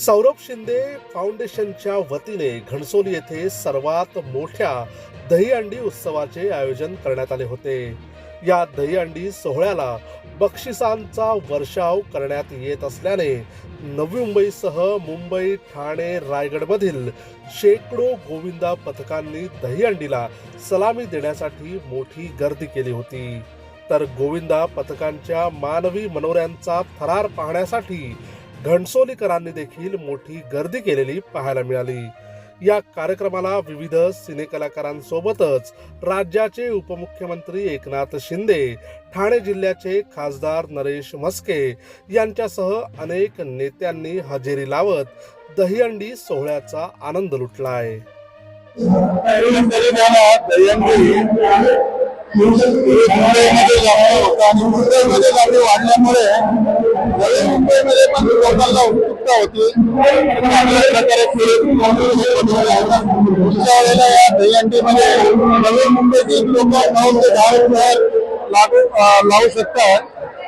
सौरभ शिंदे फाउंडेशनच्या वतीने घणसोली येथे सर्वात मोठ्या दहीहंडी उत्सवाचे आयोजन करण्यात आले होते. या दहीहंडी सोहळ्याला बक्षिसांचा वर्षाव करण्यात येत असल्याने नवी मुंबईसह मुंबई ठाणे रायगडमधील शेकडो गोविंदा पथकांनी दहीहंडीला सलामी देण्यासाठी मोठी गर्दी केली होती. तर गोविंदा पथकांच्या मानवी मनोऱ्यांचा थरार पाहण्यासाठी घणसोलीकरांनी देखील मोठी गर्दी केलेली पाहायला मिळाली. या कार्यक्रमाला विविध सिनेकलाकारांसोबतच राज्याचे उपमुख्यमंत्री एकनाथ शिंदे ठाणे जिल्ह्याचे खासदार नरेश म्हस्के यांच्यासह अनेक नेत्यांनी हजेरी लावत दहीहंडी सोहळ्याचा आनंद लुटलाय. दहीहंडी वाढल्यामुळे मुंबईमध्ये पण लोकांना उत्सुकता होती चांगल्या प्रकारे पुढच्या वेळेला या दहीहंडीमध्ये नवी मुंबईतील लोक नऊ ते दहा रुपये लागू लावू शकतात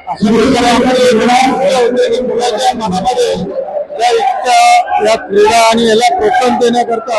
अशा प्रकारे आपली मुलाच्या मनामध्ये या या क्रीडा आणि याला प्रोत्साहन देण्याकरता